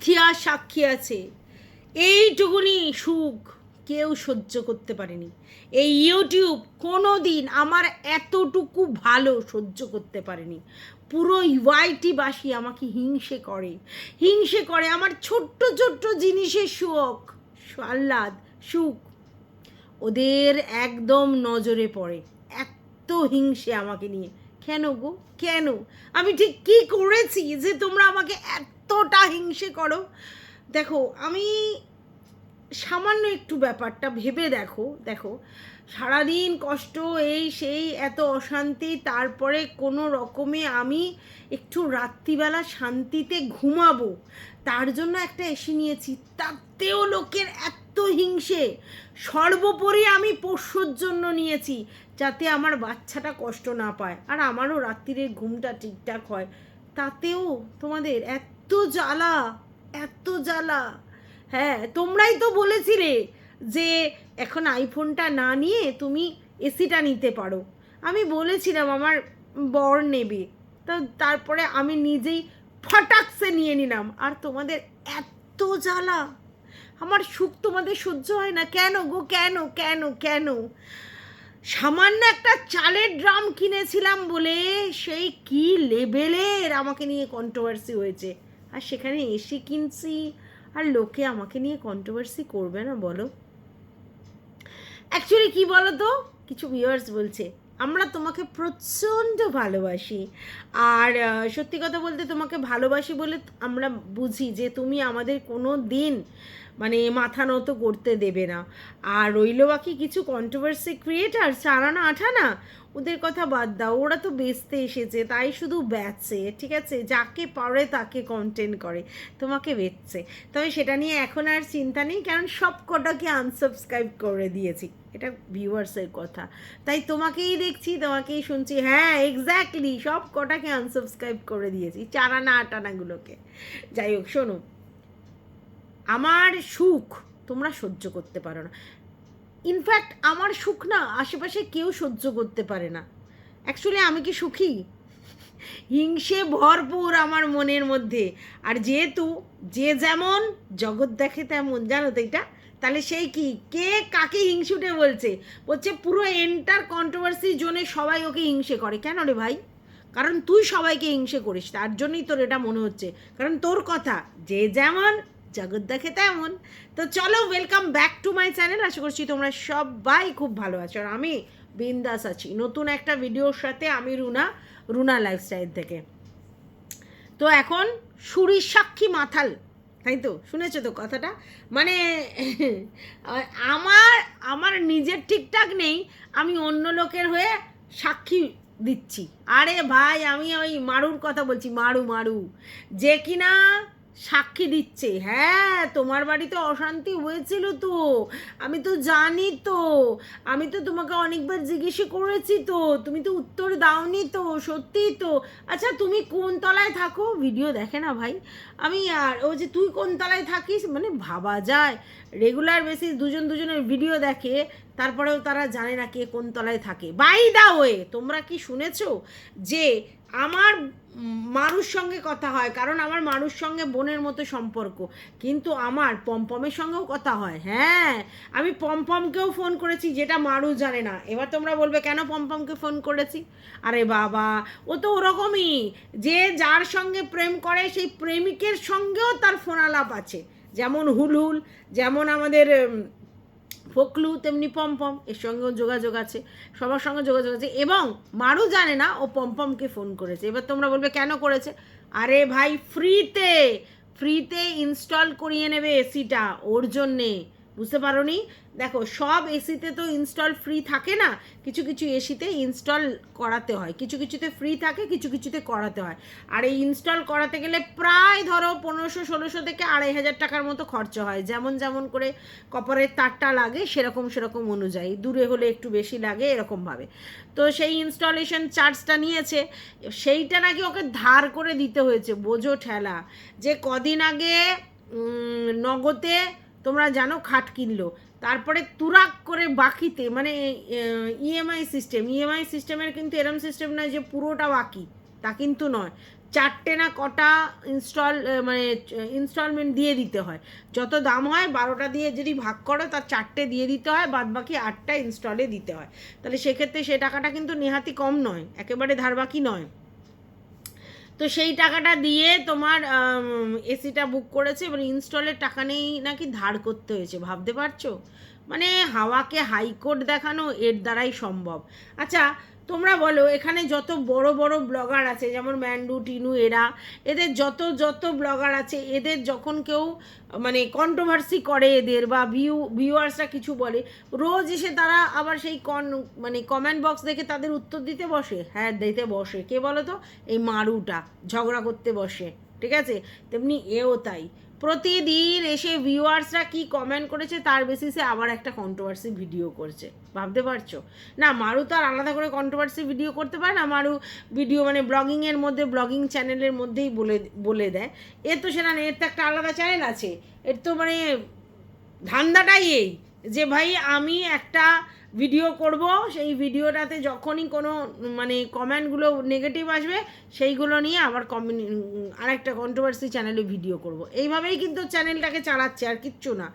ইতিহাস সাক্ষী আছে। এইটুকুনি সুখ কেউ সহ্য করতে পারেনি। এই ইউটিউব কোনো দিন আমার এতটুকু ভালো সহ্য করতে পারেনি। পুরো ইউআইটিবাসী আমাকে হিংসে করে। হিংসে করে আমার ছোট্ট ছোট্ট জিনিসের সুখ আহ্লাদ সুখ। ওদের একদম নজরে পড়ে। এত হিংসে আমাকে নিয়ে। কেন গো? কেন? আমি ঠিক কি করেছি যে তোমরা আমাকে এতটা হিংসে করো। দেখো, আমি সামান্য একটু ব্যাপারটা ভেবে দেখো দেখো। সারাদিন কষ্ট, এই সেই, এত অশান্তি, তারপরে কোনো রকমে আমি একটু রাত্রিবেলা শান্তিতে ঘুমাবো। তার জন্য একটা এসে নিয়েছি। তাতেও লোকের এত হিংসে। সর্বোপরি আমি পোষ্যর জন্য নিয়েছি, যাতে আমার বাচ্চাটা কষ্ট না পায়। আর আমারও রাত্রিরের ঘুমটা ঠিকঠাক হয়। তাতেও তোমাদের এত জ্বালা, এত জ্বালা। হ্যাঁ তোমরাই তো বলেছিলে যে এখন আইফোনটা না নিয়ে তুমি এসিটা নিতে পারো। আমি বলেছিলাম, আমার বর নেবে। তো তারপরে আমি নিজেই ফটাকসে নিয়ে নিলাম। আর তোমাদের এত জ্বালা। আমার সুখ তোমাদের সহ্য হয় না। কেন গো? কেন? কেন? কেন? সামান্য একটা চালের ড্রাম কিনেছিলাম বলে সেই কি লেভেলের আমাকে নিয়ে কন্ট্রোভার্সি হয়েছে। আর সেখানে এসি কিনছি। আর লোকে আমাকে নিয়ে কন্ট্রোভার্সি করবে না, বলো। অ্যাকচুয়ালি কি বলো তো কিছু ভিউয়ার্স বলছে আমরা তোমাকে প্রচণ্ড ভালোবাসি। আর সত্যি কথা বলতে তোমাকে ভালোবাসি বলে আমরা বুঝি যে তুমি আমাদের কোনো দিন মানে মাথা নত করতে দেবে না। আর রইল বাকি কিছু কন্ট্রোভার্সি ক্রিয়েটার চারানা আঠানা ওদের কথা বাদ দাও। ওরা তো বেচতে এসেছে, তাই শুধু বেচে, ঠিক আছে? যাকে পারে তাকে কন্টেন্ট করে, তোমাকে বেচছে। তবে সেটা নিয়ে এখন আর চিন্তা নেই, কারণ সব কটাকে আনসাবস্ক্রাইব করে দিয়েছি। এটা ভিউয়ার্সের কথা। তাই তোমাকেই দেখছি, তোমাকেই শুনছি। হ্যাঁ এক্স্যাক্টলি সব কটাকে আনসাবস্ক্রাইব করে দিয়েছি, চারানা আটানাগুলোকে। যাই হোক, শোনো। আমার সুখ তোমরা সহ্য করতে পারো না। ইনফ্যাক্ট আমার সুখ না, আশেপাশে কেউ সহ্য করতে পারে না। অ্যাকচুয়ালি আমি কি সুখী? হিংসে ভরপুর আমার মনের মধ্যে। আর যেহেতু, যে যেমন, জগৎ দেখে তেমন, জানো তো এটা? তাহলে সেই কি? কে কাকে হিংসুটে বলছে? বলছে পুরো এন্টার কন্ট্রোভার্সি জোনে সবাই ওকে হিংসে করে। কেন রে ভাই? কারণ তুই সবাইকে হিংসে করিস, তার জন্যই তোর এটা মনে হচ্ছে। কারণ তোর কথা, যে যেমন, জগৎ দেখে তেমন। তো চলো welcome back to my channel আশা করছি তোমরা সবাই খুব ভালো আছো। আর আমি বিন্দাস আছি। নতুন একটা ভিডিওর সাথে আমি রুনা রুনা লাইফস্টাইল থেকে। তো এখন, সুরির সাক্ষী মাথাল। তাই তো? শুনেছো তো কথাটা? মানে আমার আমার নিজের ঠিকঠাক নেই, আমি অন্য লোকের হয়ে সাক্ষী দিচ্ছি। আরে ভাই, আমি ওই মারুর কথা বলছি, মারু মারু। যে কিনা সাক্ষী দিচ্ছে। হ্যাঁ তোমার বাড়িতে অশান্তি হয়েছিল তো। আমি তো জানি তো। আমি তো তোমাকে অনেকবার জিজ্ঞেস করেছি তো। তুমি তো উত্তর দাওনি তো, সত্যি তো। আচ্ছা তুমি কোন তলায় থাকো? ভিডিও দেখে না ভাই। আমি আর ও যে তুই কোন তলায় থাকিস? মানে ভাবা যায়। রেগুলার বেসিস দুজন দুজনের ভিডিও দেখে, তারপরেও তারা জানে না কে কোন তলায় থাকে। বাই দা ওয়ে তোমরা কি শুনেছো যে আমার মানুষ সঙ্গে কথা হয়, কারণ আমার মানুষ সঙ্গে বোনের মতো সম্পর্ক। কিন্তু আমার পমপমের সঙ্গেও কথা হয় হ্যাঁ। আমি পমপমকেও ফোন করেছি, যেটা মারু জানে না। এবার তোমরা বলবে, কেন পমপমকে ফোন করেছি? আরে বাবা, ও তো ওরকমই। যে যার সঙ্গে প্রেম করে, সেই প্রেমিকের সঙ্গেও তার ফোন আলাপ আছে। যেমন হুলহুল, যেমন আমাদের ফকলু তেমনি পমপম, এর সঙ্গেও যোগাযোগ আছে, সবার সঙ্গে যোগাযোগ আছে, এবং মারু জানে না ও পমপমকে ফোন করেছে। এবার তোমরা বলবে, কেন করেছে? আরে ভাই ফ্রিতে ফ্রিতে ইনস্টল করিয়ে নেবে এসিটা ওর জন্যে। বুঝতে পারো নি দেখো, সব এসিতে তো ইনস্টল ফ্রি থাকে না। কিছু কিছু এসিতে ইনস্টল করাতে হয়। কিছু কিছুতে ফ্রি থাকে, কিছু কিছুতে করাতে হয়। আর এই ইনস্টল করাতে গেলে প্রায় ধরো পনেরোশো, ষোলোশো থেকে আড়াই হাজার টাকার মতো খরচা হয়। যেমন যেমন করে কপারের তারটা লাগে, সেরকম সেরকম অনুযায়ী। দূরে হলে একটু বেশি লাগে এরকমভাবে তো সেই ইনস্টলেশন চার্জটা নিয়েছে। সেইটা নাকি ওকে ধার করে দিতে হয়েছে। বোঝো ঠেলা। যে কদিন আগে নগদে তোমরা জানো খাট কিনলো। তারপরে তুরাক করে বাকিতে মানে ইএমআই সিস্টেম ইএমআই সিস্টেমের কিন্তু এরম সিস্টেম নয় যে পুরোটা বাকি, তা কিন্তু নয়। চারটে না কটা ইনস্টল মানে ইনস্টলমেন্ট দিয়ে দিতে হয়। যত দাম হয়, বারোটা দিয়ে যদি ভাগ করো, তার চারটে দিয়ে দিতে হয় বাদ বাকি আটটা ইনস্টলে দিতে হয়। তাহলে সেক্ষেত্রে সে টাকাটা কিন্তু নেহাতি কম নয়, একেবারে ধারবাকি নয়। তো সেই টাকাটা দিয়ে তোমার এসিটা বুক করেছে, এবার ইনস্টলের টাকা নেই নাকি ধার করতে হয়েছে, ভাবতে পারছ? মানে হাওয়াকে হাইকোর্ট দেখানো এর দ্বারাই সম্ভব। আচ্ছা তোমরা বলো, এখানে যত বড় বড় ব্লগার আছে, যেমন ম্যান্ডু, টিনু, এরা, এদের যত যত ব্লগার আছে, এদের যখন কেউ মানে কন্ট্রোভার্সি করে এদের বা ভিউ ভিউয়ার্সরা কিছু বলে, রোজ এসে তারা আবার সেই কন মানে কমেন্ট বক্স দেখে তাদের উত্তর দিতে বসে। হ্যাঁ দিতে বসে। কে বলো তো এই মারুটা, ঝগড়া করতে বসে। ঠিক আছে? তেমনি এও তাই। প্রতিদিন এসে ভিউয়ার্সরা কি কমেন্ট করেছে, তার বেসিসে আবার একটা কন্ট্রোভার্সি ভিডিও করছে। ভাবতে পারছ? না, মারু তো আর আলাদা করে কন্ট্রোভার্সি ভিডিও করতে পারে না। মারু ভিডিও মানে ব্লগিংয়ের মধ্যে ব্লগিং চ্যানেলের মধ্যেই বলে বলে দেয়। এর তো সেটা এর তো একটা আলাদা চ্যানেল আছে। এর তো মানে ধান্দাটাই এই যে, ভাই আমি একটা ভিডিও করব, সেই ভিডিওটাতে যখনই কোনো মানে কমেন্টগুলো নেগেটিভ আসবে, সেইগুলো নিয়ে আবার কমিউনি আরেকটা কন্ট্রোভার্সি চ্যানেলে ভিডিও করব। এইভাবেই কিন্তু চ্যানেলটাকে চালাচ্ছে, আর কিচ্ছু না।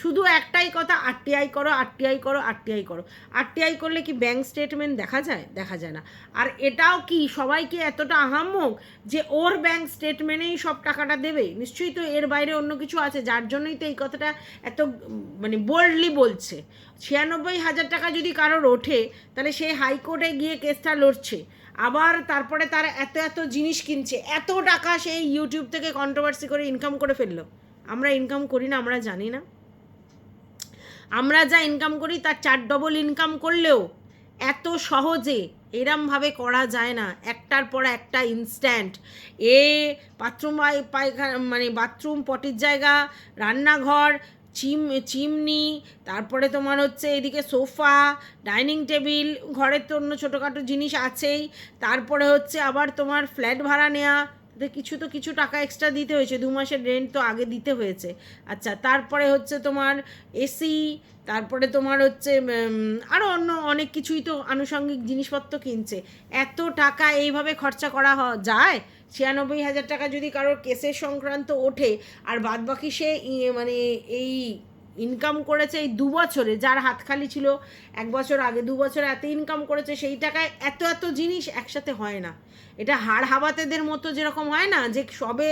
শুধু একটাই কথা আরটিআই করো আরটিআই করো আরটিআই করো। আরটিআই করলে কি ব্যাংক স্টেটমেন্ট দেখা যায়? দেখা যায় না। আর এটাও কি সবাইকে এতটা আহাম্মক যে ওর ব্যাংক স্টেটমেন্টেই সব টাকাটা দেবে? নিশ্চয়ই তো এর বাইরে অন্য কিছু আছে, যার জন্যই তো এই কথাটা এত মানে বোল্ডলি বলছে। ছিয়ানব্বই হাজার টাকা যদি কারোর ওঠে, তাহলে সে হাইকোর্টে গিয়ে কেসটা লড়ছে। আবার তারপরে তার এত এত জিনিস কিনছে, এত টাকা সেই ইউটিউব থেকে কন্ট্রোভার্সি করে ইনকাম করে ফেলল। আমরা ইনকাম করি না, আমরা জানি না। আমরা যা ইনকাম করি, তার চার ডবল ইনকাম করলেও এত সহজে, এরমভাবে করা যায় না। একটার পর একটা ইনস্ট্যান্ট এ বাথরুম পায়খানা মানে বাথরুম পটির জায়গা, রান্নাঘর চিম, চিমনি, তারপরে তোমার হচ্ছে এদিকে সোফা, ডাইনিং টেবিল, ঘরের তো অন্য ছোটোখাটো জিনিস আছেই। তারপরে হচ্ছে আবার তোমার ফ্ল্যাট ভাড়া নেওয়া কিছু তো কিছু টাকা এক্সট্রা দিতে হয়েছে, দু মাসের রেন্ট তো আগে দিতে হয়েছে। আচ্ছা তারপরে হচ্ছে তোমার এসি তারপরে তোমার হচ্ছে আরও অন্য অনেক কিছুই তো আনুষঙ্গিক জিনিসপত্র কিনছে। এত টাকা এইভাবে খরচা করা যায়? ছিয়ানব্বই হাজার টাকা যদি কারোর কেসের সংক্রান্ত ওঠে আর বাদবাকি সে মানে এই ইনকাম করেছে এই দু বছরে, যার হাত খালি ছিল এক বছর আগে, দু বছরে এত ইনকাম করেছে, সেই টাকায় এত এত জিনিস একসাথে হয় না। এটা হাড় হাবাতেদের মতো যেরকম হয় না, যে সবে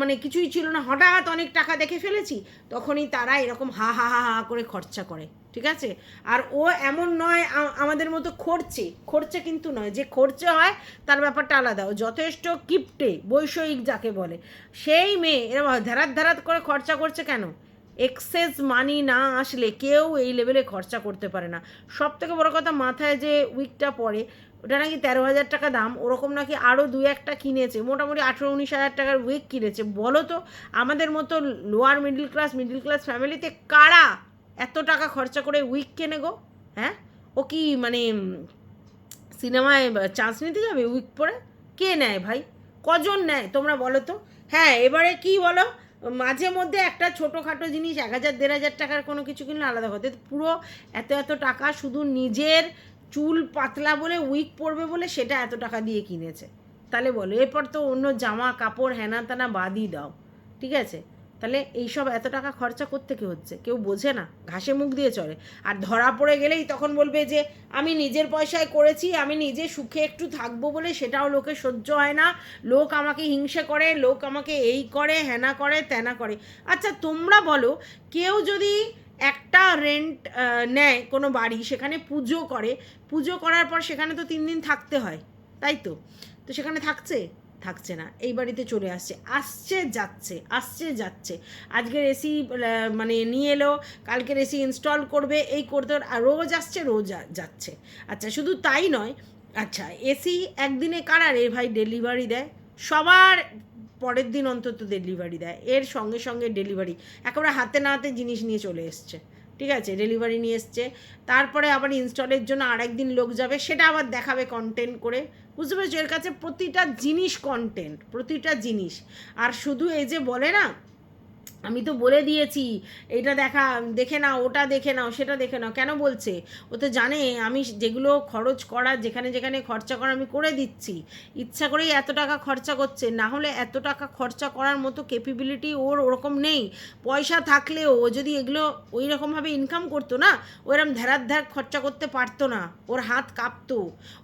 মানে কিছুই ছিল না, হঠাৎ অনেক টাকা দেখে ফেলেছি, তখনই তারা এরকম হা হা হা হা করে খরচা করে, ঠিক আছে? আর ও এমন নয় আমাদের মতো খরচে খরচে কিন্তু নয়, যে খরচে হয় তার ব্যাপারটা আলাদা, ও যথেষ্ট কিপটে, বৈষয়িক যাকে বলে। সেই মেয়ে এরকম ধারাত ধারাত করে খরচা করছে কেন? এক্সেস মানি না আসলে কেউ এই লেভেলে খরচা করতে পারে না। সব থেকে বড় কথা মাথায় যে উইকটা পড়ে, ওটা নাকি তেরো হাজার টাকা দাম, ওরকম নাকি আরও দু একটা কিনেছে, মোটামুটি আঠেরো উনিশ হাজার টাকার উইক কিনেছে। বলো তো, আমাদের মতো lower middle class middle class ফ্যামিলিতে কারা এত টাকা খরচা করে উইক কেনে গো? হ্যাঁ? ও কি মানে সিনেমায় চান্স নিতে যাবে উইক পরে? কে নেয় ভাই? কজন নেয় তোমরা বলো তো? হ্যাঁ এবারে কি বলো? মাঝে মধ্যে একটা ছোটোখাটো জিনিস এক হাজার, দেড় হাজার টাকার কোনো কিছু কিনলে আলাদা হতে পুরো এত এত টাকা শুধু নিজের চুল পাতলা বলে উইক পড়বে বলে সেটা এত টাকা দিয়ে কিনেছে। তাহলে বলো, এরপর তো অন্য জামা কাপড় হ্যানা তানা বাদই দাও। ঠিক আছে? তাহলে এইসব এত টাকা খরচা করতে কি হচ্ছে? কেউ বোঝে না, ঘাসে মুখ দিয়ে চলে আর ধরা পড়ে গেলেই তখন বলবে যে, আমি নিজের পয়সায় করেছি, আমি নিজে সুখে একটু থাকব বলে সেটাও লোকে সহ্য হয় না। লোক আমাকে হিংসে করে, লোক আমাকে এই করে, হেনা করে, তেনা করে। আচ্ছা তোমরা বলো, কেউ যদি একটা রেন্ট নেয় কোনো বাড়ি, সেখানে পুজো করে, পুজো করার পর সেখানে তো তিন দিন থাকতে হয়, তাই তো? তো সেখানে থাকছে? থাকছে না। এই বাড়িতে চলে আসছে। আসছে, যাচ্ছে আসছে, যাচ্ছে। আজকের এসি মানে নিয়ে এলো, কালকের এসি ইনস্টল করবে, এই করতে আর রোজ আসছে, রোজ যাচ্ছে। আচ্ছা শুধু তাই নয় আচ্ছা এসি একদিনে কারা রে ভাই ডেলিভারি দেয়? সবার পরের দিন অন্তত ডেলিভারি দেয়। এর সঙ্গে সঙ্গে ডেলিভারি একেবারে হাতে না হাতে জিনিস নিয়ে চলে এসছে। ঠিক আছে ডেলিভারি নিয়ে এসছে। তারপরে আবার ইনস্টলের জন্য আরেক দিন লোক যাবে, সেটা আবার দেখাবে কন্টেন্ট করে। বুঝতে পেরেছ? এর কাছে প্রতিটা জিনিস কন্টেন্ট প্রতিটা জিনিস। আর শুধু এই যে বলে না আমি তো বলে দিয়েছি এটা দেখা, দেখে নাও, ওটা দেখে নাও, সেটা দেখে নাও, কেন বলছে? ও তো জানে, আমি যেগুলো খরচ করা, যেখানে যেখানে খরচা করা আমি করে দিচ্ছি, ইচ্ছা করেই এত টাকা খরচা করছে, না হলে এত টাকা খরচা করার মতো ক্যাপেবিলিটি ওর ওরকম নেই। পয়সা থাকলেও ও যদি এগুলো ওই রকমভাবে ইনকাম করতো না ওরম ধ্যারার ধ্যার খরচা করতে পারতো না, ওর হাত কাঁপতো,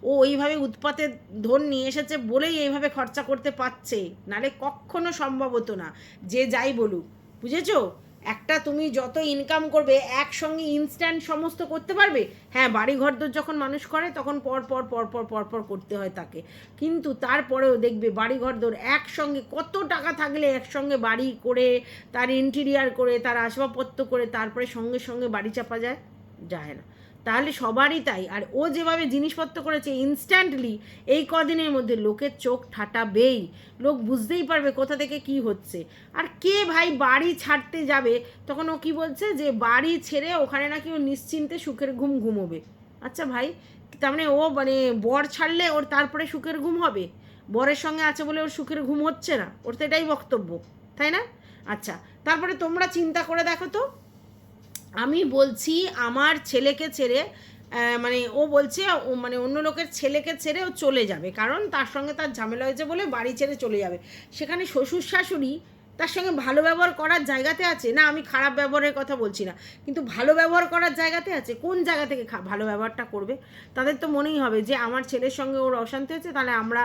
ও ওইভাবে উৎপাতে ধন নিয়ে এসেছে বলেই এইভাবে খরচা করতে পারছে নালে কখনো সম্ভব হতো না, যে যাই বলুক। বুঝেছ? একটা তুমি যত ইনকাম করবে, একসঙ্গে ইনস্ট্যান্ট সমস্ত করতে পারবে? হ্যাঁ বাড়ি ঘরদোর যখন মানুষ করে, তখন পর পর পর পর পর পর করতে হয় তাকে। কিন্তু তারপরেও দেখবে বাড়ি ঘরদোর একসঙ্গে কত টাকা থাকলে একসঙ্গে বাড়ি করে, তার ইন্টেরিয়ার করে, তার আসবাবপত্র করে, তারপরে সঙ্গে সঙ্গে বাড়ি চাপা যায়? যায় না। তাহলে সবারই তাই। আর ও যেভাবে জিনিসপত্র করেছে ইনস্ট্যান্টলি এই কদিনের মধ্যে লোকের চোখ ঠাটাবেই। লোক বুঝতেই পারবে কোথা থেকে কি হচ্ছে। আর কে ভাই বাড়ি ছাড়তে যাবে, তখন ও কি বলছে যে, বাড়ি ছেড়ে ওখানে নাকি ও নিশ্চিন্তে সুখের ঘুম ঘুমোবে। আচ্ছা ভাই, তার মানে ও মানে বর ছাড়লে ওর তারপরে সুখের ঘুম হবে? বরের সঙ্গে আছে বলে ওর সুখের ঘুম হচ্ছে না? ওর তো এটাই বক্তব্য, তাই না? আচ্ছা তারপরে তোমরা চিন্তা করে দেখো তো। আমি বলছি, আমার ছেলেকে ছেড়ে মানে ও বলছে, ও মানে অন্য লোকের ছেলেকে ছেড়ে ও চলে যাবে। কারণ তার সঙ্গে তার ঝামেলা হয়েছে বলে বাড়ি ছেড়ে চলে যাবে। সেখানে শ্বশুর শাশুড়ি তার সঙ্গে ভালো ব্যবহার করার জায়গাতে আছে? না, আমি খারাপ ব্যবহারের কথা বলছি না। কিন্তু ভালো ব্যবহার করার জায়গাতে আছে? কোন জায়গা থেকে ভালো ব্যবহারটা করবে? তাদের তো মনেই হবে যে, আমার ছেলের সঙ্গে ওর অশান্তি হচ্ছে তাহলে আমরা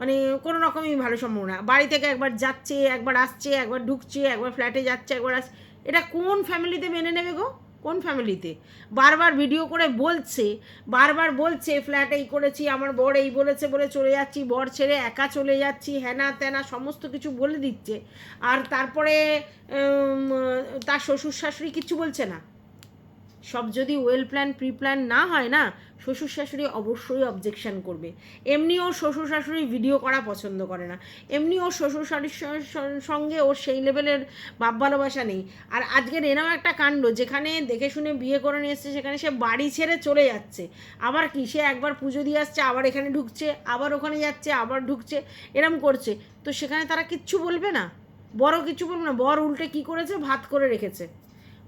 মানে কোনো রকমই ভালো সম্ভব না। বাড়ি থেকে একবার যাচ্ছে, একবার আসছে, একবার ঢুকছে, একবার ফ্ল্যাটে যাচ্ছে, একবার আসছে। এটা কোন ফ্যামিলিতে মেনে নেবে গো? কোন ফ্যামিলিতে? বারবার ভিডিও করে বলছে, বারবার বলছে, ফ্ল্যাট এই করেছি, আমার বর এই বলেছে বলে চলে যাচ্ছি, বর ছেড়ে একা চলে যাচ্ছি হ্যানা ত্যানা সমস্ত কিছু বলে দিচ্ছে। আর তারপরে তার শ্বশুর শাশুড়ি কিচ্ছু বলছে না। সব যদি ওয়েল প্ল্যান প্রি প্ল্যান না হয় না শ্বশুর শাশুড়ি অবশ্যই অবজেকশন করবে। এমনি ওর শ্বশুর শাশুড়ি ভিডিও করা পছন্দ করে না। এমনি ওর শ্বশুর স- সঙ্গে ওর সেই লেভেলের বাপ ভালোবাসা নেই। আর আজকের এরম একটা কাণ্ড, যেখানে দেখে শুনে বিয়ে করে নিয়ে এসছে, সেখানে সে বাড়ি ছেড়ে চলে যাচ্ছে। আবার কি, সে একবার পুজো দিয়ে আসছে, আবার এখানে ঢুকছে, আবার ওখানে যাচ্ছে, আবার ঢুকছে, এরম করছে। তো সেখানে তারা কিচ্ছু বলবে না? বড় কিছু বলবে না? বর উল্টে কি করেছে? ভাত করে রেখেছে।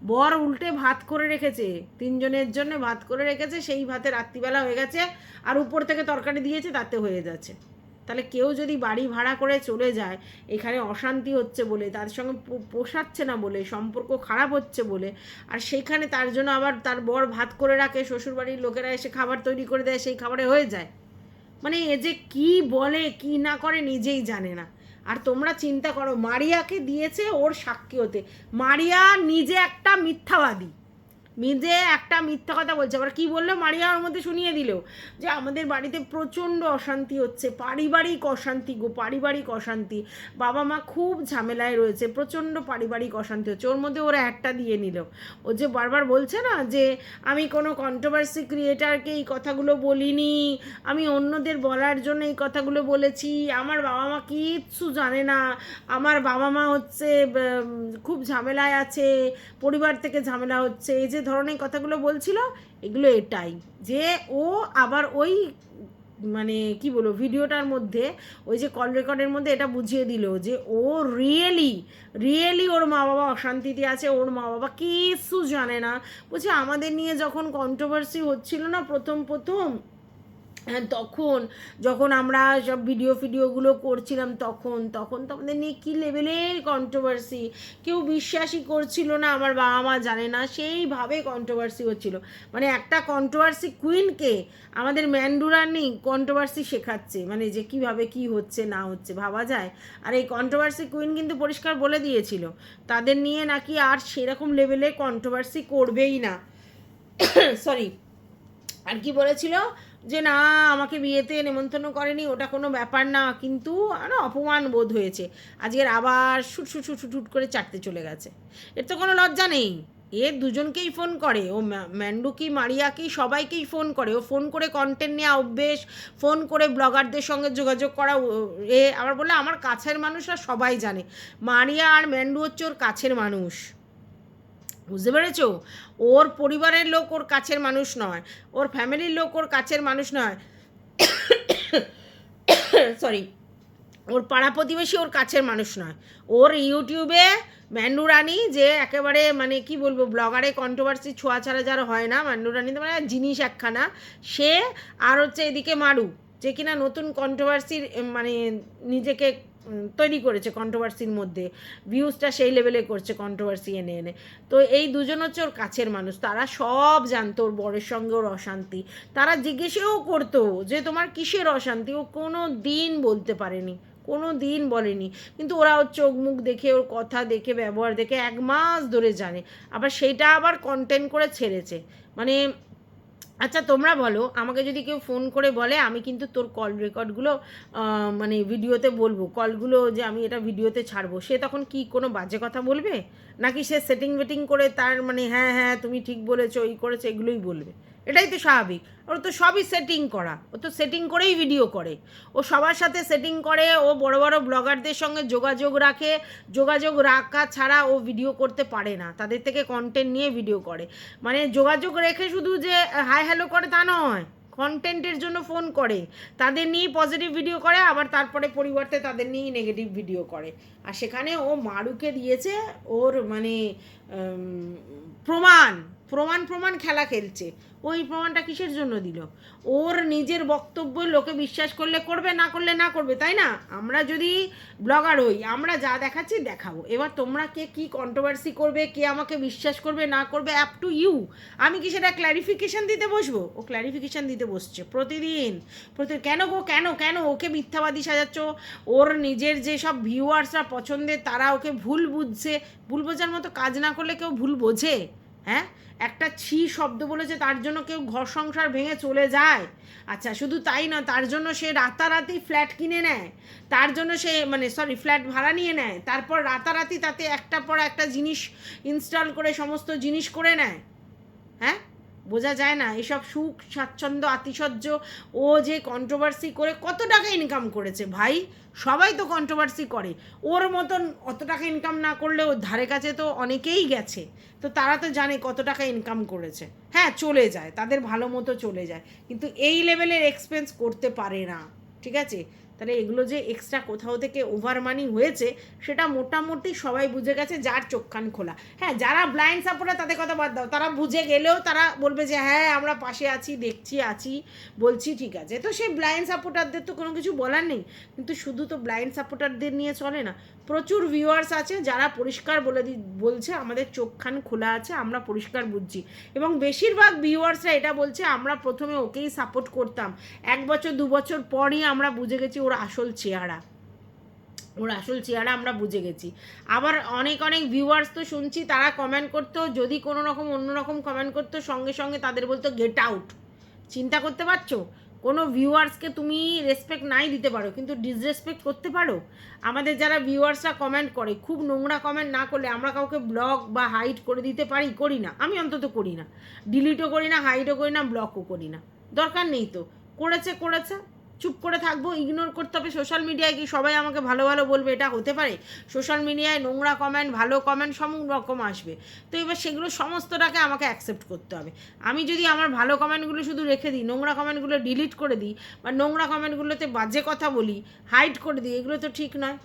বর উল্টে ভাত করে রেখেছে, তিনজনের জন্য ভাত করে রেখেছে, সেই ভাতে রাত্রিবেলা হয়ে গেছে, আর উপর থেকে তরকারি দিয়েছে, তাতে হয়ে যাচ্ছে। তাহলে কেউ যদি বাড়ি ভাড়া করে চলে যায়, এখানে অশান্তি হচ্ছে বলে, তার সঙ্গে পোষাচ্ছে না বলে, সম্পর্ক খারাপ হচ্ছে বলে, আর সেইখানে তার জন্য আবার তার বর ভাত করে রাখে, শ্বশুরবাড়ির লোকেরা এসে খাবার তৈরি করে দেয়, সেই খাবারে হয়ে যায়। মানে এ যে কি বলে, কি না করে নিজেই জানে না। আর তোমরা চিন্তা করো মারিয়াকে দিয়েছে ওর সাক্ষী হতে। মারিয়া নিজে একটা মিথ্যাবাদী। নিজে একটা মিথ্যা কথা বলছে। আবার কি বলল? মারিয়া ওর মধ্যে শুনিয়ে দিল যে, আমাদের বাড়িতে প্রচণ্ড অশান্তি হচ্ছে। পারিবারিক অশান্তি গো, পারিবারিক অশান্তি। বাবা মা খুব ঝামেলায় রয়েছে, প্রচণ্ড পারিবারিক অশান্তি হচ্ছে। ওর মধ্যে ওরা একটা দিয়ে নিল। ও যে বারবার বলছে না যে, আমি কোনো কন্ট্রোভার্সি ক্রিয়েটারকে এই কথাগুলো বলিনি। আমি অন্যদের বলার জন্য এই কথাগুলো বলেছি। আমার বাবা মা কিচ্ছু জানে না। আমার বাবা মা হচ্ছে খুব ঝামেলায় আছে। পরিবার থেকে ঝামেলা হচ্ছে। এই যে ধরনের কথাগুলো বলছিল, এগুলো এটাই যে ও আবার ওই মানে কি বলব, ভিডিওটার মধ্যে, ওই যে কল রেকর্ডের মধ্যে এটা বুঝিয়ে দিল যে ও রিয়েলি রিয়েলি ওর মা বাবা অশান্তিতে আছে, ওর মা বাবা কিছু জানে না। বলছে, আমাদের নিয়ে যখন কন্ট্রোভার্সি হচ্ছিল না প্রথম প্রথম তখন, যখন আমরা সব ভিডিও ফিডিওগুলো করছিলাম তখন তখন তো আমাদের নিয়ে কী লেভেলের কন্ট্রোভার্সি কেউ বিশ্বাসই করছিল না, আমার বাবা মা জানে না, সেইভাবে কন্ট্রোভার্সি হচ্ছিল। মানে একটা কন্ট্রোভার্সি কুইনকে আমাদের ম্যান্ডুরানি কন্ট্রোভার্সি শেখাচ্ছে মানে যে কীভাবে কি হচ্ছে, না হচ্ছে, ভাবা যায়? আর এই কন্ট্রোভার্সি কুইন কিন্তু পরিষ্কার বলে দিয়েছিল, তাদের নিয়ে নাকি আর সেরকম লেভেলে কন্ট্রোভার্সি করবেই না। সরি আর কি বলেছিল? যে না, আমাকে বিয়েতে নেমন্তন্ন করেনি, ওটা কোনো ব্যাপার না, কিন্তু অপমান বোধ হয়েছে। আজকের আবার শুট শুট শুট শুট করে চাটতে চলে গেছে। এর তো কোনো লজ্জা নেই। এ দুজনকেই ফোন করে, ও ম্যা- ম্যান্ডু কি মারিয়া সবাইকেই ফোন করে। ও ফোন করে কন্টেন্ট নেওয়া অভ্যেস, ফোন করে ব্লগারদের সঙ্গে যোগাযোগ করা এ, আবার বলে আমার কাছের মানুষরা সবাই জানে। মারিয়া আর ম্যান্ডু হচ্ছে ওর কাছের মানুষ। বুঝতে পেরেছ? ওর পরিবারের লোক ওর কাছের মানুষ নয়। ওর ফ্যামিলির লোক ওর কাছের মানুষ নয়। সরি ওর পাড়া প্রতিবেশী ওর কাছের মানুষ নয়। ওর ইউটিউবে ম্যান্ডু রানী যে একেবারে মানে কি বলব, ব্লগারে কন্ট্রোভার্সি ছোঁয়া ছাড়া যারা হয় না, ম্যান্ডু রানী তো মানে জিনিস একখানা। সে আর হচ্ছে এদিকে মারু, যে কিনা নতুন কন্ট্রোভার্সির মানে নিজেকে তৈরি করেছে কন্ট্রোভার্সির মধ্যে। ভিউজটা সেই লেভেলে করছে কন্ট্রোভার্সি এনে এনে। তো এই দুজন হচ্ছে ওর কাছের মানুষ। তারা সব জানতো ওর বরের সঙ্গে ওর অশান্তি। তারা জিজ্ঞেসেও করতো যে, তোমার কিসের অশান্তি? ও কোনো দিন বলতে পারেনি। কোনো দিন বলেনি। কিন্তু ওরা ওর চোখ মুখ দেখে, ওর কথা দেখে, ব্যবহার দেখে এক মাস ধরে জানে। আবার সেইটা আবার কন্টেন্ট করে ছেড়েছে। মানে আচ্ছা তোমরা বলো, আমাকে যদি কেউ ফোন করে বলে, আমি কিন্তু তোর কল রেকর্ডগুলো মানে ভিডিওতে বলব। কলগুলো যে আমি এটা ভিডিওতে ছাড়বো, সে তখন কি কোনো বাজে কথা বলবে? নাকি সে সেটিং বেটিং করে তার মানে হ্যাঁ হ্যাঁ তুমি ঠিক বলেছ, এই করেছ, এগুলোই বলবে। এটাই তো স্বাভাবিক। ওর তো সবই সেটিং করা। ও তো সেটিং করেই ভিডিও করে। ও সবার সাথে সেটিং করে, ও বড় বড় ব্লগারদের সঙ্গে যোগাযোগ রাখে। যোগাযোগ রাখা ছাড়া ও ভিডিও করতে পারে না। তাদের থেকে কন্টেন্ট নিয়ে ভিডিও করে। মানে যোগাযোগ রেখে শুধু যে হাই হ্যালো করে তা নয়। কন্টেন্টের জন্য ফোন করে। তাদের নিয়েই পজিটিভ ভিডিও করে, আবার তারপরে পরিবর্তে তাদের নিয়েই নেগেটিভ ভিডিও করে। আর সেখানে ও মারুকে দিয়েছে ওর মানে প্রমাণ। প্রমাণ প্রমাণ খেলা খেলছে। ওই প্রমাণটা কিসের জন্য দিল? ওর নিজের বক্তব্য লোকে বিশ্বাস করলে করবে, না করলে না করবে, তাই না? আমরা যদি ব্লগার হই, আমরা যা দেখাচ্ছি দেখাবো। এবার তোমরা কে কি কন্ট্রোভার্সি করবে, কে আমাকে বিশ্বাস করবে, না করবে অ্যাপ টু ইউ আমি কি সেটা ক্ল্যারিফিকেশন দিতে বসবো? ও ক্ল্যারিফিকেশন দিতে বসছে প্রতিদিন। প্রতি কেন গো, কেন কেন ওকে মিথ্যাবাদী সাজাচ্ছ? ওর নিজের যে সব ভিউয়ার্সরা পছন্দের, তারা ওকে ভুল বুঝছে। ভুল বোঝার মতো কাজ না করলে কেউ ভুল বোঝে? হ্যাঁ? একটা ছি শব্দ বলেছে, তার জন্য কেউ ঘর সংসার ভেঙে চলে যায়। আচ্ছা শুধু তাই না তার জন্য সে রাতারাতি ফ্ল্যাট কিনে নেয়। তার জন্য সে মানে সরি ফ্ল্যাট ভাড়া নিয়ে নেয়। তারপর রাতারাতি তাতে একটা পর একটা জিনিস ইনস্টল করে, সমস্ত জিনিস করে নেয়। হ্যাঁ? বোঝা যায় না, এসব সুখ, স্বাচ্ছন্দ্য, আতিশয্য, ও যে কন্ট্রোভার্সি করে কত টাকা ইনকাম করেছে। ভাই, সবাই তো কন্ট্রোভার্সি করে। ওর মতন অত টাকা ইনকাম না করলে ওর ধারে কাছে তো অনেকেই গেছে। তো তারা তো জানে কত টাকা ইনকাম করেছে। হ্যাঁ চলে যায়, তাদের ভালো মতো চলে যায়। কিন্তু এই লেভেলের এক্সপেন্স করতে পারে না। ঠিক আছে? তাহলে এগুলো যে এক্সট্রা কোথাও থেকে ওভার মানি হয়েছে, সেটা মোটামুটি সবাই বুঝে গেছে, যার চোখখান খোলা। হ্যাঁ যারা ব্লাইন্ড সাপোর্টার তাদের কথা বাদ দাও। তারা বুঝে গেলেও তারা বলবে যে হ্যাঁ আমরা পাশে আছি, দেখছি, আছি, বলছি, ঠিক আছে। তো সেই ব্লাইন্ড সাপোর্টারদের তো কোনো কিছু বলার নেই। কিন্তু শুধু তো ব্লাইন্ড সাপোর্টারদের নিয়ে চলে না, প্রচুর ভিউয়ার্স আছে যারা পরিষ্কার বলে দি, বলছে, আমাদের চোখখান খোলা আছে, আমরা পরিষ্কার বুঝছি। এবং বেশিরভাগ ভিউয়ার্সরা এটা বলছে, আমরা প্রথমে ওকেই সাপোর্ট করতাম। এক বছর, দু বছর পরই আমরা বুঝে গেছি ওর আসল চেহারা। ওর আসল চেহারা আমরা বুঝে গেছি। আবার অনেক অনেক ভিউয়ার্স তো শুনছি, তারা কমেন্ট করতো, যদি কোনো রকম, অন্য রকম কমেন্ট করতো, সঙ্গে সঙ্গে তাদের বলতো গেট আউট চিন্তা করতে পারছ? কোনো ভিউয়ার্সকে তুমি রেসপেক্ট নাই দিতে পারো, কিন্তু ডিসরেসপেক্ট করতে পারো? আমাদের যারা ভিউয়ার্সরা কমেন্ট করে, খুব নোংরা কমেন্ট না করলে আমরা কাউকে ব্লক বা হাইড করে দিতে পারি, করি না। আমি অন্তত করি না। ডিলিটও করি না হাইডও করি না ব্লকও করি না। দরকার নেই তো। করেছে করেছে। চুপ করে থাকব ইগনোর করতে হবে সোশ্যাল মিডিয়ায় কি সবাই আমাকে ভালো ভালো বলবে? এটা হতে পারে। সোশ্যাল মিডিয়ায় নোংরা কমেন্ট ভালো কমেন্ট সব রকম আসবে। তো এবার সেগুলো সমস্তটাকে আমাকে অ্যাকসেপ্ট করতে হবে। আমি যদি আমার ভালো কমেন্টগুলো শুধু রেখে দিই, নোংরা কমেন্টগুলো ডিলিট করে দিই বা নোংরা কমেন্টগুলোতে বাজে কথা বলি হাইড করে দিই, এগুলো তো ঠিক নয়।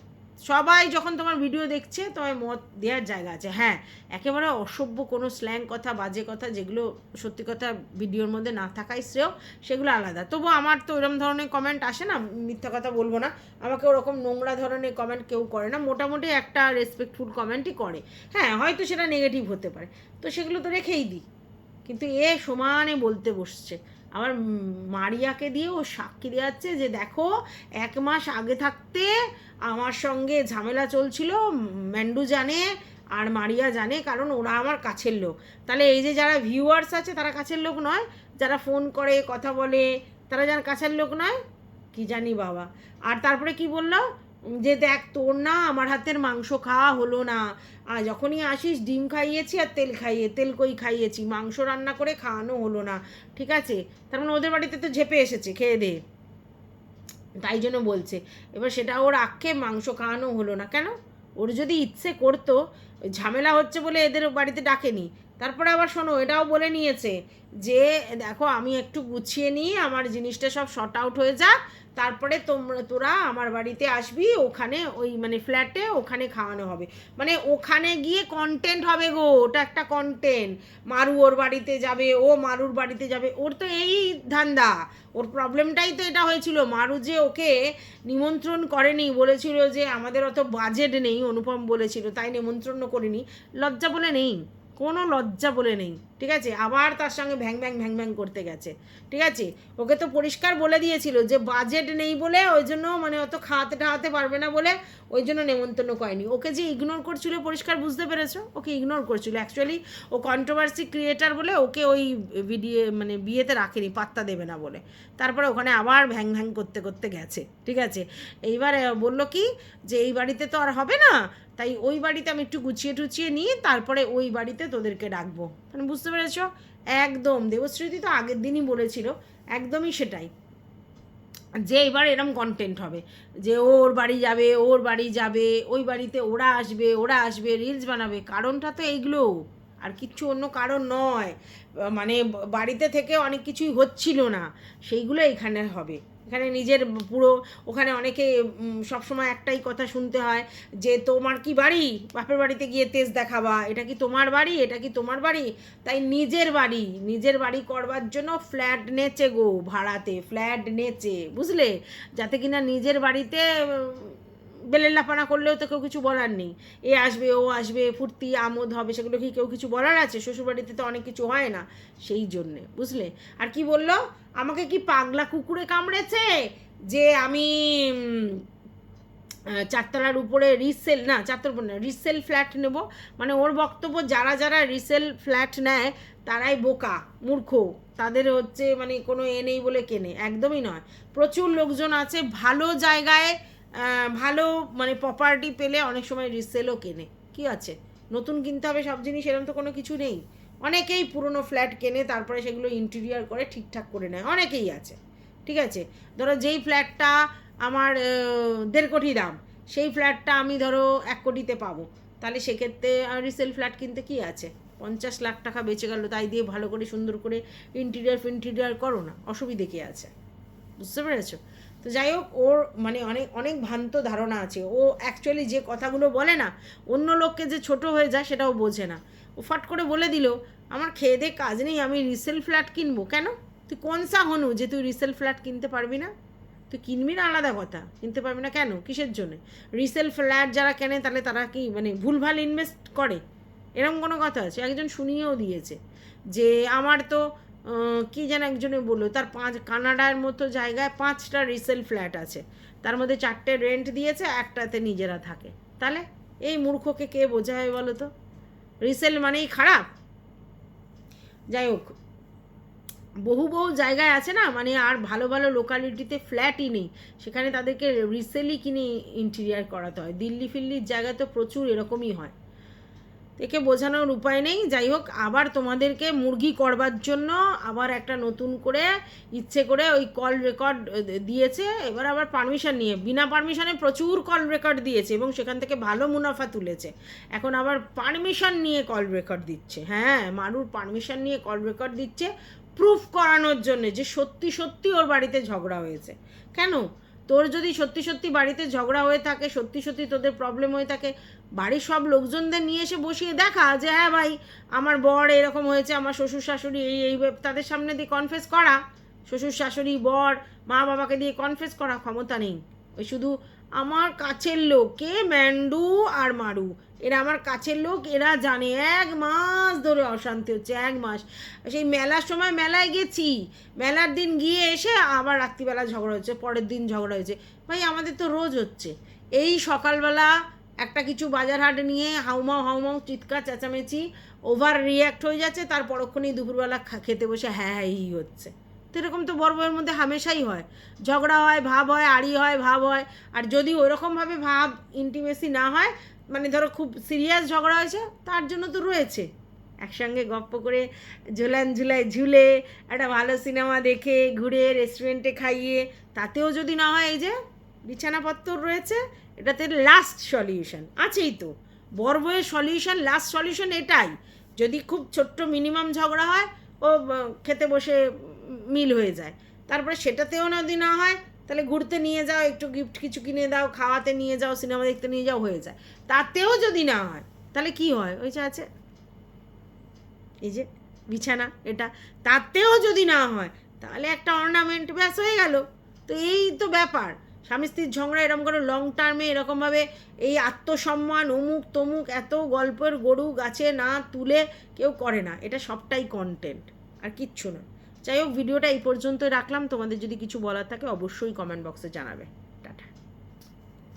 সবাই যখন তোমার ভিডিও দেখছে তোমায় মত দেওয়ার জায়গা আছে। হ্যাঁ একেবারে অসভ্য কোনো স্ল্যাং কথা, বাজে কথা, যেগুলো সত্যি কথা ভিডিওর মধ্যে না থাকাই শ্রেয়, সেগুলো আলাদা। তবু আমার তো এরকম ধরনের কমেন্ট আসে না, মিথ্যা কথা বলব না। আমাকে ওরকম নোংরা ধরনের কমেন্ট কেউ করে না, মোটামুটি একটা রেসপেক্টফুল কমেন্টই করে। হ্যাঁ হয়তো সেটা নেগেটিভ হতে পারে। তো সেগুলো তো রেখেই দিই। কিন্তু এ সমানে বলতে বসছে। আমার মারিয়াকে দিয়ে ও সাক্ষী দেওয়াচ্ছে যে দেখো, এক মাস আগে থাকতে আমার সঙ্গে ঝামেলা চলছিল, ম্যান্ডু জানে আর মারিয়া জানে, কারণ ওরা আমার কাছের লোক। তাহলে এই যে যারা ভিউয়ার্স আছে, তারা কাছের লোক নয়, যারা ফোন করে, কথা বলে, তারা যারা কাছের লোক নয়, কি জানি বাবা। আর তারপরে কি বলল? যে দেখ তোর না আমার হাতের মাংস খাওয়া হলো না। আর যখনই আসিস ডিম খাইয়েছি আর তেল খাইয়ে, তেল কই খাইয়েছি, মাংস রান্না করে খাওয়ানো হলো না, ঠিক আছে? তার মানে ওদের বাড়িতে তো ঝেপে এসেছে, খেয়ে দে। তাই জন্য বলছে। এবার সেটা ওর আক্ষেপ মাংস খাওয়ানো হলো না। কেন? ওর যদি ইচ্ছে করতো, ঝামেলা হচ্ছে বলে এদের বাড়িতে ডাকেনি। তারপরে আবার শোনো, এটাও বলে নিয়েছে যে, দেখো, আমি একটু গুছিয়ে নিই, আমার জিনিসটা সব শর্ট আউট হয়ে যাক, তারপরে তোমরা তোরা আমার বাড়িতে আসবি, ওখানে ওই মানে ফ্ল্যাটে ওখানে খাওয়ানো হবে। মানে ওখানে গিয়ে কন্টেন্ট হবে গো, ওটা একটা কন্টেন্ট মারু ওর বাড়িতে যাবে, ও মারুর বাড়িতে যাবে, ওর তো এই ধান্দা। ওর প্রবলেমটাই তো এটা হয়েছিল। মারু যে ওকে নিমন্ত্রণ করেনি, বলেছিল যে, আমাদের অত বাজেট নেই, অনুপম বলেছিল, তাই নিমন্ত্রণ করিনি। লজ্জা বলে নেই। কোনো লজ্জা বলে নেই, ঠিক আছে? আবার তার সঙ্গে ভ্যাং ভ্যাং ভ্যাং ভ্যাং করতে গেছে, ঠিক আছে? ওকে তো পরিষ্কার বলে দিয়েছিল যে বাজেট নেই বলে ওই জন্য মানে অত খাওয়াতে টাওয়াতে পারবে না বলে ওই জন্য নেমন্তন্ন করেনি। ওকে যে ইগনোর করছিল পরিষ্কার বুঝতে পেরেছ? ওকে ইগনোর করছিল। অ্যাকচুয়ালি ও কন্ট্রোভার্সি ক্রিয়েটার বলে ওকে ওই ভিডিও মানে বিয়েতে রাখেনি, পাত্তা দেবে না বলে। তারপরে ওখানে আবার ভ্যাং ভ্যাং করতে করতে গেছে, ঠিক আছে? এইবার বলল কি যে এই বাড়িতে তো আর হবে না, তাই ওই বাড়িতে আমি একটু গুছিয়ে টুচিয়ে নিয়ে তারপরে ওই বাড়িতে তোদেরকে ডাকবো। মানে বুঝতে পেরেছ? একদম। দেবশ্রীতি তো আগের দিনই বলেছিল, একদমই সেটাই। যে এবার এরম কন্টেন্ট হবে, যে ওর বাড়ি যাবে, ওর বাড়ি যাবে, ওই বাড়িতে ওরা আসবে ওরা আসবে রিলস বানাবে, কারণটা তো এইগুলো। আর কিচ্ছু অন্য কারণ নয়। মানে বাড়িতে থেকে অনেক কিছুই হচ্ছিল না। সেইগুলো এখানে হবে। এখানে নিজের পুরো, ওখানে অনেকে সবসময় একটাই কথা শুনতে হয় যে, তোমার কি বাড়ি? বাপের বাড়িতে গিয়ে তেজ দেখাবা। এটা কি তোমার বাড়ি? এটা কি তোমার বাড়ি? তাই নিজের বাড়ি নিজের বাড়ি করবার জন্য ফ্ল্যাট নেচে গো ভাড়াতে, ফ্ল্যাট নেচে, বুঝলে? যাতে কিনা নিজের বাড়িতে বেলেল্লাপানা করলেও তো কেউ কিছু বলার নেই। এ আসবে, ও আসবে, ফুর্তি, আমোদ হবে, সেগুলো কি কেউ কিছু বলার আছে? শ্বশুরবাড়িতে তো অনেক কিছু হয় না সেই জন্যে, বুঝলে? আর কি বলল? আমাকে কি পাগলা কুকুরে কামড়েছে? যে আমি চারতলার উপরে রিসেল না চারতলা উপরে না রিসেল ফ্ল্যাট নেব। মানে ওর বক্তব্য যারা যারা রিসেল ফ্ল্যাট নেয়, তারাই বোকা, মূর্খ। তাদের হচ্ছে মানে কোনো এ নেই বলে কেনে একদমই নয়। প্রচুর লোকজন আছে, ভালো জায়গায় ভালো মানে প্রপার্টি পেলে অনেক সময় রিসেলও কেনে। কি আছে? নতুন কিনতে হবে সব জিনিস এরকম তো কোনো কিছু নেই। অনেকেই পুরনো ফ্ল্যাট কেনে, তারপরে সেগুলো ইন্টেরিয়ার করে ঠিকঠাক করে নেয়। অনেকেই আছে। ঠিক আছে? ধরো যেই ফ্ল্যাটটা আমার দেড় কোটি দাম, সেই ফ্ল্যাটটা আমি ধরো এক কোটিতে পাবো। তাহলে সেক্ষেত্রে রিসেল ফ্ল্যাট কিনতে কি আছে? পঞ্চাশ লাখ টাকা বেঁচে গেল, তাই দিয়ে ভালো করে সুন্দর করে ইন্টেরিয়ার ফিন্টেরিয়ার করো না। অসুবিধে কী আছে? বুঝতে পেরেছ? তো যাই হোক, ওর মানে অনেক অনেক ভ্রান্ত ধারণা আছে। ও অ্যাকচুয়ালি যে কথাগুলো বলে না, অন্য লোককে যে ছোট হয়ে যায় সেটাও বোঝে না। ও ফট করে বলে দিল, আমার খেয়ে দে, কাজ নেই, আমি রিসেল ফ্ল্যাট কিনবো। কেন? তুই কোন সা হনু যে তুই রিসেল ফ্ল্যাট কিনতে পারবি না? তুই কিনবি না আলাদা কথা, কিনতে পারবি না কেন? কিসের জন্য? রিসেল ফ্ল্যাট যারা কেনে, তাহলে তারা কি মানে ভুলভাল ইনভেস্ট করে? এরকম কোনো কথা আছে? একজন শুনিয়েও দিয়েছে যে, আমার তো কি যেন একজনে বলল, তার পাঁচ, কানাডার মতো জায়গায় পাঁচটা রিসেল ফ্ল্যাট আছে। তার মধ্যে চারটে রেন্ট দিয়েছে, একটাতে নিজেরা থাকে। তাহলে এই মূর্খকে কে বোঝায় বলো তো? রিসেল মানেই খারাপ? যাই হোক, বহু বহু জায়গায় আছে না মানে আর ভালো ভালো লোকালিটিতে ফ্ল্যাটই নেই। সেখানে তাদেরকে রিসেলই কিনে ইন্টেরিয়ার করাতে হয়। দিল্লি ফিল্লির জায়গায় তো প্রচুর এরকমই হয়। একে বোঝানোর উপায় নেই। যাই হোক, আবার তোমাদেরকে মুরগি করবার জন্য আবার একটা নতুন করে ইচ্ছে করে ওই কল রেকর্ড দিয়েছে। এবার আবার পারমিশন নিয়ে, বিনা পারমিশনে প্রচুর কল রেকর্ড দিয়েছে এবং সেখান থেকে ভালো মুনাফা তুলেছে। এখন আবার পারমিশন নিয়ে কল রেকর্ড দিচ্ছে। হ্যাঁ মারুর পারমিশন নিয়ে কল রেকর্ড দিচ্ছে প্রুফ করানোর জন্য যে সত্যি সত্যি ওর বাড়িতে ঝগড়া হয়েছে। কেন? তোর যদি সত্যি সত্যি বাড়িতে ঝগড়া হয়ে থাকে, সত্যি সত্যি তোদের প্রবলেম হয়ে থাকে বাড়ির সব লোকজনদের নিয়ে এসে বসিয়ে দেখা যে হ্যাঁ ভাই, আমার বর এরকম হয়েছে, আমার শ্বশুর শাশুড়ি এই এই, তাদের সামনে দিয়ে কনফেস করা। শ্বশুর শাশুড়ি বর, মা বাবাকে দিয়ে কনফেস করা ক্ষমতা নেই। ওই শুধু আমার কাছের লোক, কে? ম্যান্ডু আর মারু। এরা আমার কাছের লোক, এরা জানে। এক মাস ধরে অশান্তি হচ্ছে, এক মাস। সেই মেলার সময় মেলায় গেছি। মেলার দিন গিয়ে এসে আবার রাত্রিবেলা ঝগড়া হচ্ছে, পরের দিন ঝগড়া হয়েছে। ভাই, আমাদের তো রোজ হচ্ছে। এই সকালবেলা একটা কিছু বাজার হাট নিয়ে হাউমাউ হাউমাউ চিৎকার, চেঁচামেচি ওভার রিয়্যাক্ট হয়ে যাচ্ছে তার পরক্ষণেই দুপুরবেলা খেতে বসে হ্যাঁ হ্যাঁ ই হচ্ছে। তো এরকম তো বড় মধ্যে হামেশাই হয়। ঝগড়া হয়, ভাব হয়, আড়ি হয়, ভাব হয়। আর যদি ওইরকমভাবে ভাব ইন্টিমেসি না হয় মানে ধরো খুব সিরিয়াস ঝগড়া হয়েছে, তার জন্য তো রয়েছে। একসঙ্গে গপ্প করে, ঝোলান ঝুলায় ঝুলে, একটা ভালো সিনেমা দেখে, ঘুরে রেস্টুরেন্টে খাইয়ে, তাতেও যদি না হয় এই যে বিছানাপত্র রয়েছে, এটাতে লাস্ট সলিউশন আছেই তো। বড় বইয়ের সলিউশন লাস্ট সলিউশন এটাই। যদি খুব ছোট্ট মিনিমাম ঝগড়া হয়, ও খেতে বসে মিল হয়ে যায়। তারপরে সেটাতেও যদি না হয়, তাহলে ঘুরতে নিয়ে যাও, একটু গিফট কিছু কিনে দাও, খাওয়াতে নিয়ে যাও সিনেমা দেখতে নিয়ে যাও, হয়ে যায়। তাতেও যদি না হয়, তাহলে কি হয়? ওই যে আছে। এই যে বিছানা, এটা। তাতেও যদি না হয়, তাহলে একটা অর্নামেন্ট ব্যাস হয়ে গেল। তো এই তো ব্যাপার। স্বামী স্ত্রীর ঝগড়া এরকম করে লং টার্মে এরকমভাবে এই আত্মসম্মান, অমুক তমুক, এত গল্পের গরু গাছে না তুলে কেউ করে না। এটা সবটাই কন্টেন্ট আর কিচ্ছু না। যাই হোক, ভিডিওটা এই পর্যন্তই রাখলাম। তোমাদের যদি কিছু বলার থাকে অবশ্যই কমেন্ট বক্সে জানাবে।